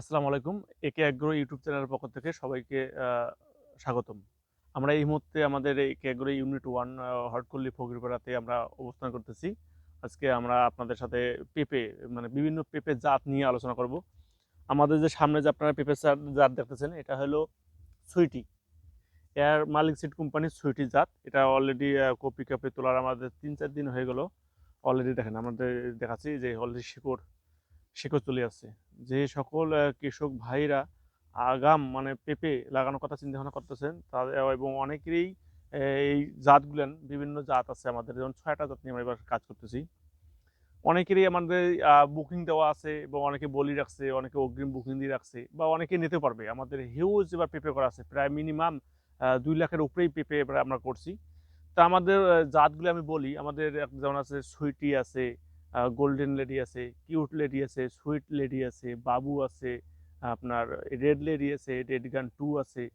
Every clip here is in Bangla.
আসসালামু আলাইকুম। একে অ্যাগ্রো ইউটিউব চ্যানেলের পক্ষ থেকে সবাইকে স্বাগতম। আমরা এই মুহূর্তে আমাদের একে অ্যাগ্রো ইউনিট ওয়ান হটকল্লি ফকিরপাড়াতে আমরা অবস্থান করতেছি। আজকে আমরা আপনাদের সাথে পেঁপে মানে বিভিন্ন পেঁপে জাত নিয়ে আলোচনা করব। আমাদের যে সামনে যে আপনারা পেঁপে জাত- দেখতেছেন, এটা হলো সুইটি। এর মালিক সিট কোম্পানির সুইটি জাত। এটা অলরেডি কপি কাপে তোলার আমাদের তিন চার দিন হয়ে গেল। অলরেডি দেখেন, আমাদের দেখাচ্ছি যে অলরেডি শিকড় শিকড় চলে আসছে। যে সকল কৃষক ভাইরা আগাম মানে পেঁপে লাগানোর কথা চিন্তা ভাবনা করতেছেন তাদের এবং অনেকেরই এই জাতগুলেন, বিভিন্ন জাত আছে আমাদের, যেমন ছয়টা জাত নিয়ে আমরা এবার কাজ করতেছি। অনেকেরই আমাদের বুকিং দেওয়া আছে এবং অনেকে বলি রাখছে, অনেকে অগ্রিম বুকিং দিয়ে রাখছে, বা অনেকে নিতে পারবে। আমাদের হিউজ এবার পেঁপে করা আছে, প্রায় মিনিমাম দুই লাখের উপরেই পেঁপে এবার আমরা করছি। তা আমাদের জাতগুলো আমি বলি, আমাদের যেমন আছে, সুইটি আছে গোল্ডেন লেডি আছে কিউট লেডি আছে সুইট লেডি আছে বাবু আছে, আপনার রেড লেডি আছে রেড গান টু আছে।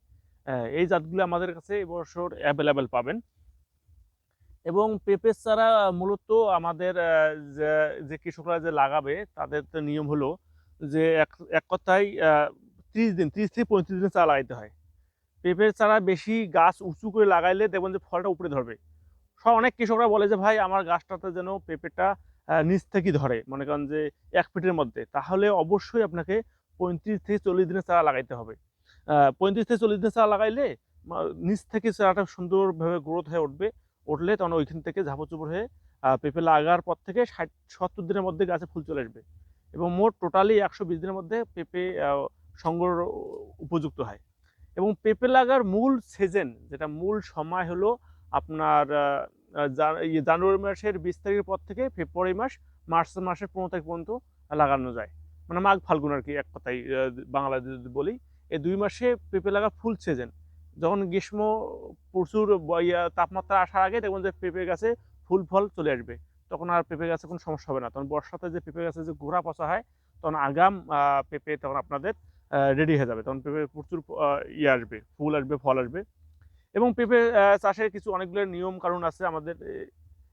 এই জাতগুলো আমাদের কাছে এবছর অ্যাভেলেবেল পাবেন। এবং পেঁপে চারা মূলত আমাদের যে- কৃষকরা যে লাগাবে, তাদের তো নিয়ম হলো যে এক এক কথায় ত্রিশ দিন, ত্রিশ থেকে পঁয়ত্রিশ দিন চারা লাগাইতে হয়। পেঁপের চারা বেশি গাছ উঁচু করে লাগাইলে দেখবেন যে ফলটা উপরে ধরবে। সব অনেক কৃষকরা বলে যে, ভাই, আমার গাছটাতে যেন পেঁপেটা নিচ থেকে ধরে, মনে করেন যে এক ফিটের মধ্যে, তাহলে অবশ্যই আপনাকে পঁয়ত্রিশ থেকে চল্লিশ দিনের চারা লাগাইতে হবে। পঁয়ত্রিশ থেকে চল্লিশ দিনের চারা লাগাইলে নিচ থেকে চারাটা সুন্দরভাবে গ্রোথ হয়ে উঠবে, উঠলে তখন ওইখান থেকে ঝাপড় হয়ে পেঁপে লাগার পর থেকে ষাট, সত্তর দিনের মধ্যে গাছে ফুল চলে আসবে। এবং মোট টোটালি একশো বিশ দিনের মধ্যে পেঁপে সংগ্রহ উপযুক্ত হয়। এবং পেঁপে লাগার মূল সিজন যেটা মূল সময় হলো আপনার জানুয়ারি মাসের বিশ তারিখের পর থেকে ফেব্রুয়ারি মাস মার্চ মাসের পনেরো তারিখ পর্যন্ত লাগানো যায়। মানে মাঘ ফাল্গুন আর কি এক আহ, বাংলায় যদি বলি এই দুই মাসে পেঁপে লাগা ফুল সিজন যখন গ্রীষ্ম প্রচুর তাপমাত্রা আসার আগে দেখবেন যে পেঁপে গাছে ফুল ফল চলে আসবে। তখন আর পেঁপে গাছে কোনো সমস্যা হবে না। তখন বর্ষাতে যে পেঁপে গাছে যে গোড়া পচা হয় তখন আগাম পেঁপে তখন আপনাদের রেডি হয়ে যাবে। তখন পেঁপে প্রচুর ইয়ে আসবে ফুল আসবে ফল আসবে। এবং পেঁপে চাষের কিছু অনেকগুলো নিয়ম কারণ আছে আমাদের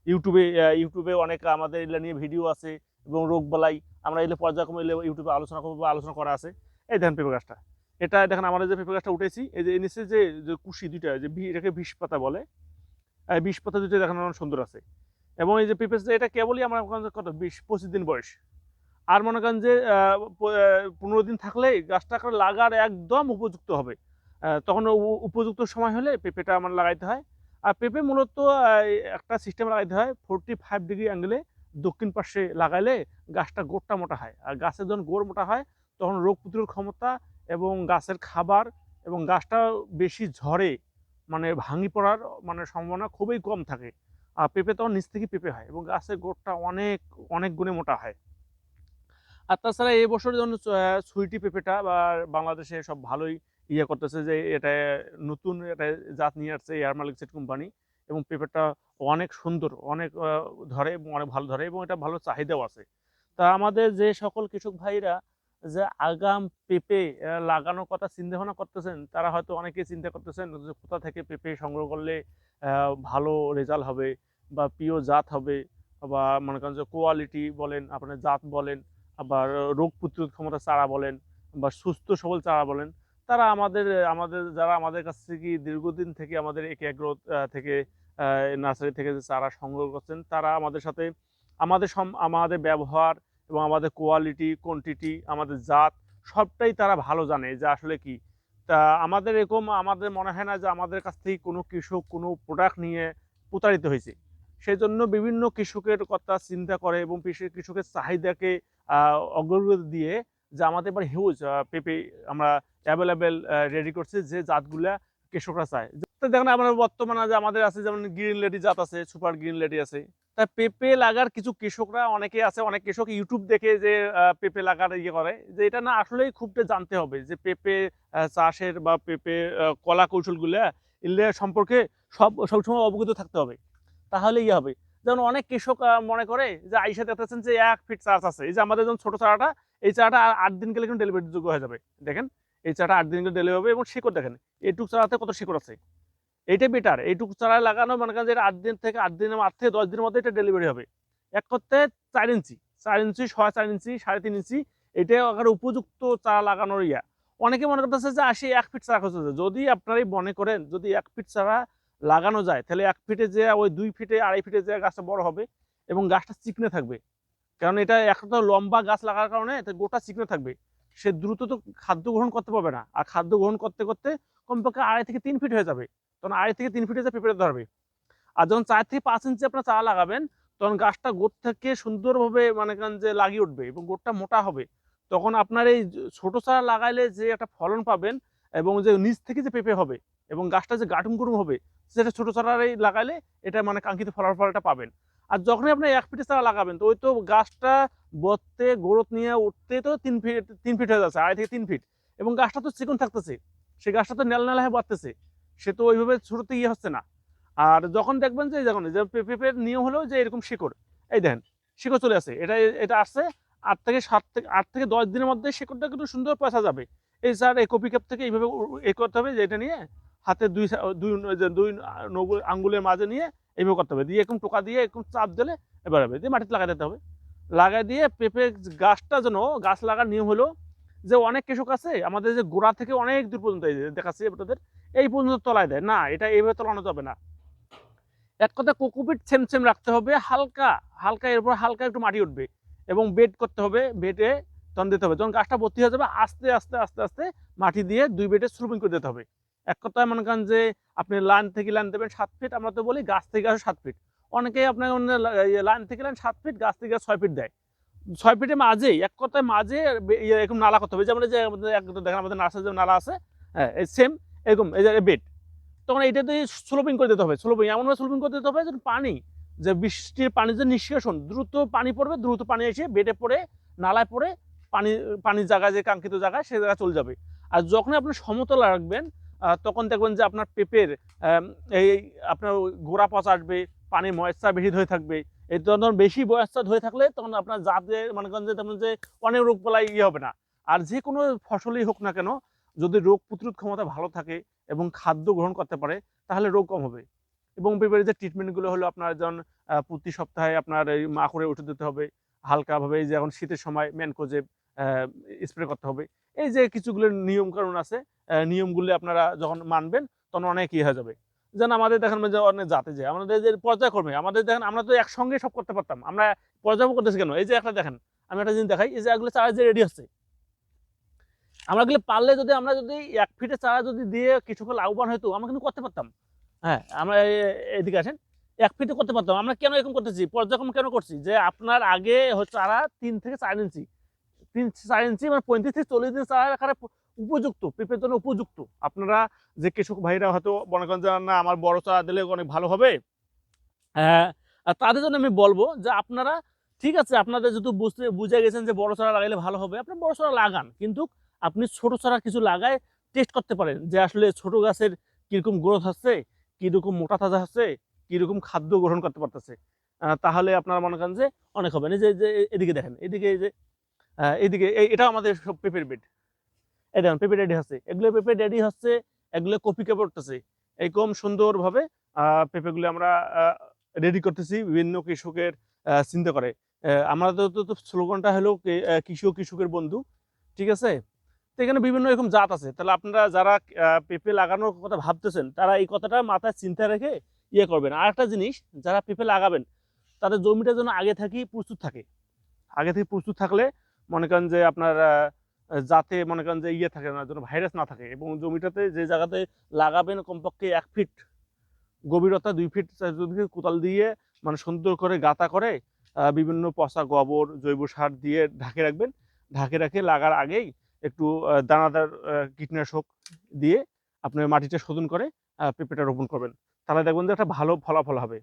ইউটিউবে ইউটিউবে অনেক আমাদের এগুলো নিয়ে ভিডিও আছে এবং রোগ বালাই, আমরা এলে পর্যায়ক্রমে এলে ইউটিউবে আলোচনা করব, আলোচনা করা আছে। এই দেখেন পেঁপে গাছটা। এটা দেখেন আমাদের যে পেঁপে গাছটা উঠেছি, এই যে নিচে যে কুশি দুইটা, যে এটাকে বিষ পাতা বলে বিষ পাতা দুইটা দেখেন অনেক সুন্দর আছে। এবং এই যে পেঁপে এটা কেবলই আমরা কত, বিশ, পঁচিশ দিন বয়স। আর মনে করেন যে পনেরো দিন থাকলে গাছটা লাগার একদম উপযুক্ত হবে। তখন উপযুক্ত সময় হলে পেঁপেটা আমার লাগাইতে হয়। আর পেঁপে মূলত একটা সিস্টেম লাগাইতে হয় ফোরটি ফাইভ ডিগ্রি অ্যাঙ্গেলে দক্ষিণ পাশে লাগাইলে গাছটা গোড়টা মোটা হয়। আর গাছের যখন গোড় মোটা হয়, তখন রোগ প্রতিরোধ ক্ষমতা এবং গাছের খাবার এবং গাছটা বেশি ঝড়ে মানে ভাঙি পড়ার মানে সম্ভাবনা খুবই কম থাকে। আর পেঁপে তখন নিচ থেকে পেঁপে হয় এবং গাছের গোড়টা অনেক অনেক গুণে মোটা হয়। আর তাছাড়া এই বছর যেমন সুইটি পেঁপেটা বা বাংলাদেশে সব ভালোই ইয়ে করতেছে যে এটা নতুন এটা জাত নিয়ে আসছে এয়ার মালিক সেট কোম্পানি এবং পেঁপেটা অনেক সুন্দর, অনেক ধরে অনেক ভালো ধরে এবং এটা ভালো চাহিদাও আছে। তা আমাদের যে সকল কৃষক ভাইরা যে আগাম পেঁপে লাগানোর কথা চিন্তা ভাবনা করতেছেন, তারা হয়তো অনেকে চিন্তা করতেছেন যে কোথা থেকে পেঁপে সংগ্রহ করলে ভালো রেজাল্ট হবে বা প্রিয় জাত হবে বা মনে করেন যে কোয়ালিটি বলেন, আপনার জাত বলেন, আবার রোগ প্রতিরোধ ক্ষমতা চারা বলেন বা সুস্থ সবল চারা বলেন তারা আমাদের আমাদের যারা আমাদের কাছ থেকে দীর্ঘদিন থেকে আমাদের একে এগ্রো থেকে নার্সারি থেকে চারা সংগ্রহ করছেন, তারা আমাদের সাথে, আমাদের আমাদের ব্যবহার এবং আমাদের কোয়ালিটি কোয়ান্টিটি আমাদের জাত সবটাই তারা ভালো জানে যে আসলে কি। তা আমাদের এরকম, আমাদের মনে হয় না যে আমাদের কাছ থেকে কোনো কৃষক কোনো প্রোডাক্ট নিয়ে প্রতারিত হয়েছে। সেই জন্য বিভিন্ন কৃষকের কথা চিন্তা করে এবং কৃষি- কৃষকের চাহিদাকে অগ্রগতি দিয়ে যে আমাদের এবার হিউজ পেঁপে আমরা অ্যাভেলেবেল রেডি করছি যে জাতগুলা কৃষকরা চায়। দেখেন আমরা বর্তমানে যে আমাদের আছে যেমন গ্রিন লেডি জাত আছে সুপার গ্রিন লেডি আছে। তা পেঁপে লাগার কিছু কৃষকরা অনেকে আছে, অনেক কৃষক ইউটিউব দেখে যে পেঁপে লাগার ইয়ে করে। যে এটা না আসলেই খুবটা জানতে হবে যে পেঁপে চাষের বা পেঁপে কলা কৌশলগুলা এগুলো সম্পর্কে সব, সবসময় অবগত থাকতে হবে। তাহলে ইয়ে হবে। যেমন অনেক কৃষক মনে করে যে আইসা দেখতেছেন যে এক ফিট চাষ আছে। এই যে আমাদের যেমন ছোট চারাটা এই আর আট দিন গেলে কিন্তু ডেলিভারি যোগ্য হয়ে যাবে। দেখেন, এই চারাটা আট দিন গেলে ডেলিভারি হবে এবং শিকড় দেখেন এইটুক চারাতে কত শিকড় আছে? এইটা বেটার এইটুক চারা লাগানো, মনে করেন যে আট দিন থেকে আট দিনের আট থেকে দশ দিনের মধ্যে এটা ডেলিভারি হবে। এক করতে চার ইঞ্চি চার ইঞ্চি, ছয়, চার ইঞ্চি, সাড়ে তিন ইঞ্চি এটা আকার উপযুক্ত চারা লাগানোর ইয়া। অনেকে মনে করতেছে যে আসি এক ফিট চারা খুঁজতেছে যদি আপনারাই মনে করেন, যদি এক ফিট চারা লাগানো যায়, তাহলে এক ফিটে যে ওই দুই ফিটে আড়াই ফিটে যে গাছটা বড় হবে এবং গাছটা চিকনে থাকবে। কারণ এটা একটা লম্বা গাছ লাগার কারণে এটা গোটা চিকনে থাকবে। সে দ্রুত তো খাদ্য গ্রহণ করতে পারবে না। আর খাদ্য গ্রহণ করতে করতে কমপক্ষে আড়াই থেকে তিন ফিট হয়ে যাবে। তখন আড়াই থেকে তিন ফিটে যে পেঁপে ধরবে। আর যখন চার থেকে পাঁচ ইঞ্চি আপনার চারা লাগাবেন, তখন গাছটা গোট থেকে সুন্দরভাবে মানে করেন যে লাগিয়ে উঠবে এবং গোটটা মোটা হবে। তখন আপনার এই ছোট চারা লাগাইলে যে একটা ফলন পাবেন এবং যে নিচ থেকে যে পেঁপে হবে এবং গাছটা যে গাটুম গুটুম হবে, সেটা ছোট চারাই লাগাইলে এটা মানে কাঙ্ক্ষিত ফলাফলটা পাবেন। আর যখনই আপনি এক ফিটে চারা লাগাবেন, তো ওই তো গাছটা বতে গ্রোথ নিয়ে উঠতে তো তিন ফিট তিন ফিট হয়ে যাচ্ছে, আড়াই থেকে তিন ফিট। এবং গাছটা তো চিকন থাকতেছে, সে গাছটা তো নেল নেলা হয়ে বাড়তেছে, সে তো ওইভাবে ছোটতে ইয়ে হচ্ছে না। আর যখন দেখবেন যে যখন যে পেঁপের নিয়ম হলো যে, এরকম শিকড়, এই দেখেন, শিকড় চলে আসে, এটা এটা আসছে, আট থেকে সাত থেকে, আট থেকে দশ দিনের মধ্যে শিকড়টা কিন্তু সুন্দর পয়সা যাবে। এই স্যার, এই কপি কাপ থেকে এইভাবে এ করতে হবে যে, এটা নিয়ে হাতে দুই দুই দুই নব্বই আঙ্গুলের মাঝে নিয়ে এইভাবে করতে হবে। দিয়ে এরকম টোকা দিয়ে এরকম চাপ দিলে এবার হবে দিয়ে মাটিতে লাগাই দিতে হবে। লাগাই দিয়ে পেঁপে গাছটা যেন, গাছ লাগার নিয়ম হলো যে অনেক কৃষক আছে, আমাদের যে গোড়া থেকে অনেক দূর পর্যন্ত দেখাচ্ছি আপনাদের, এই পর্যন্ত তলায় দেয়। না, এটা এইভাবে তলানো যাবে না। এক কথা কোকোপিট সেম সেম রাখতে হবে, হালকা হালকা এরপর হালকা একটু মাটি উঠবে এবং বেড করতে হবে, বেডে তন দিতে হবে। যখন গাছটা ভর্তি হয়ে যাবে, আস্তে আস্তে আস্তে আস্তে মাটি দিয়ে দুই বেডে স্লুপিং করে দিতে হবে। এক কথায় মনে করেন যে আপনি লাইন থেকে লাইন দেবেন সাত ফিট আমরা তো বলি গাছ থেকে গাছ সাত ফিট অনেকে আপনার অন্য লাইন থেকে লাইন সাত ফিট গাছ থেকে গাছ ছয় ফিট দেয়। ছয় ফিটের মাঝেই, এক কথায় মাঝে ইয়ে এরকম নালা করতে হবে। যেমন যে দেখেন, আমাদের নার্সারি যে নালা আছে হ্যাঁ সেম এরকম, এই যে বেড তখন এইটাতে স্লোপিং করে দিতে হবে স্লোপিং এমনভাবে স্লোপিং করে দিতে হবে যেন পানি, যে বৃষ্টির পানি যে নিষ্কাশন, দ্রুত পানি পড়বে, দ্রুত পানি এসে বেডে পড়ে, নালায় পড়ে পানি, পানির জায়গায় যে কাঙ্ক্ষিত জায়গায় সে জায়গায় চলে যাবে। আর যখন আপনি সমতল রাখবেন তখন দেখবেন যে আপনার পেঁপের এই আপনার গোড়া পচা আসবে, পানি ময়েশ্চার বেশি ধরে থাকবে। এই ধরনের বেশি ময়েশ্চার ধরে থাকলে তখন আপনার জাতে মনে করেন যে তেমন যে অনেক রোগ বলাই ইয়ে হবে না। আর যে কোনো ফসলই হোক না কেন, যদি রোগ প্রতিরোধ ক্ষমতা ভালো থাকে এবং খাদ্য গ্রহণ করতে পারে, তাহলে রোগ কম হবে। এবং পেঁপের যে ট্রিটমেন্টগুলো হলো আপনার যেমন প্রতি সপ্তাহে আপনার এই মাকড়ে ওষুধ দিতে হবে, হালকাভাবে যে এখন শীতের সময় ম্যানকোজেব স্প্রে করতে হবে। এই যে কিছুগুলো নিয়ম কানুন আছে নিয়মগুলো আপনারা যখন মানবেন, তখন অনেক ইয়ে হয়ে যাবে। যেন আমাদের দেখেন যে অনেক জাতে যায় আমাদের যে পর্যায়ক্রমে, আমাদের দেখেন আমরা তো একসঙ্গে সব করতে পারতাম। আমরা পর্যায় করতেছি কেন? এই যে একটা দেখেন, আমি একটা জিনিস দেখাই, এই যে এগুলো চারা যে রেডি হচ্ছে। আমরা এগুলো পারলে যদি, আমরা যদি এক ফিটে চারা যদি দিয়ে কিছুক্ষণ লাভবান হইতো, আমরা কিন্তু করতে পারতাম। হ্যাঁ আমরা এদিকে আসেন, এক ফিটে করতে পারতাম। আমরা কেন এরকম করতেছি? পর্যায়ক্রম কেন করছি? যে আপনার আগে চারা তিন থেকে চার ইঞ্চি, তিন চার ইঞ্চি মানে পঁয়ত্রিশ থেকে চল্লিশ দিন চারা উপযুক্ত পেঁপের জন্য উপযুক্ত। আপনারা যে কৃষক ভাইরা হয়তো মনে করেন না, আমার বড় চারা দিলে অনেক ভালো হবে। হ্যাঁ তাদের জন্য আমি বলব যে, আপনারা ঠিক আছে, আপনাদের যেহেতু বুঝতে, বুঝে গেছেন যে, বড় চারা লাগাইলে ভালো হবে, আপনি বড় চারা লাগান। কিন্তু আপনি ছোট চারা কিছু লাগায় টেস্ট করতে পারেন যে, আসলে ছোট গাছের কীরকম গ্রোথ হচ্ছে, কীরকম মোটা তাজা হচ্ছে, কীরকম খাদ্য গ্রহণ করতে পারতেছে। তাহলে আপনারা মনে করেন যে, অনেক হবে। এই যে এদিকে দেখেন, এদিকে যে এদিকে এটা আমাদের সব পেঁপের বেড এই দেখেন, পেঁপে রেডি হচ্ছে। এগুলো পেঁপে রেডি হচ্ছে, এগুলো কপি কে পড়তেছে এরকম সুন্দরভাবে পেঁপেগুলো আমরা রেডি করতেছি, বিভিন্ন কৃষকের চিন্তা করে। আমাদের তো স্লোগানটা হলো কৃষি ও কৃষকের বন্ধু, ঠিক আছে? তো এখানে বিভিন্ন রকম জাত আছে। তাহলে আপনারা যারা পেঁপে লাগানোর কথা ভাবতেছেন, তারা এই কথাটা মাথায় চিন্তা রেখে ইয়ে করবেন। আর একটা জিনিস, যারা পেঁপে লাগাবেন, তাদের জমিটা যেন আগে থেকেই প্রস্তুত থাকে। আগে থেকে প্রস্তুত থাকলে, মনে করেন যে আপনার যাতে মনে করেন যে ইয়ে থাকে না, যেন ভাইরাস না থাকে। এবং জমিটাতে যে জায়গাতে লাগাবেন কমপক্ষে এক ফিট গভীরতা, দুই ফিট যদি কোদাল দিয়ে মানে সুন্দর করে গাতা করে বিভিন্ন পচা গোবর, জৈব সার দিয়ে ঢাকে রাখবেন। ঢাকে রাখে লাগার আগেই একটু দানাদার কীটনাশক দিয়ে আপনার মাটিটা শোধন করে পেঁপেটা রোপণ করবেন। তাহলে দেখবেন যে একটা ভালো ফলাফল হবে।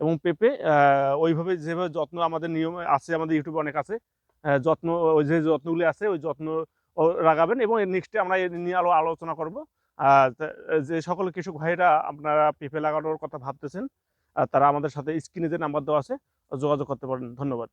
এবং পেঁপে ওইভাবে যেভাবে যত্ন আমাদের নিয়মে আছে, আমাদের ইউটিউবে অনেক আছে যত্ন, ওই যে যত্নগুলি আছে, ওই যত্ন লাগাবেন এবং নেক্সটে আমরা নিয়ে আলো আলোচনা করব। যে সকল কৃষক ভাইরা আপনারা পেঁপে লাগানোর কথা ভাবতেছেন তারা আমাদের সাথে স্ক্রিনে যে নাম্বার দেওয়া আছে, যোগাযোগ করতে পারেন। ধন্যবাদ।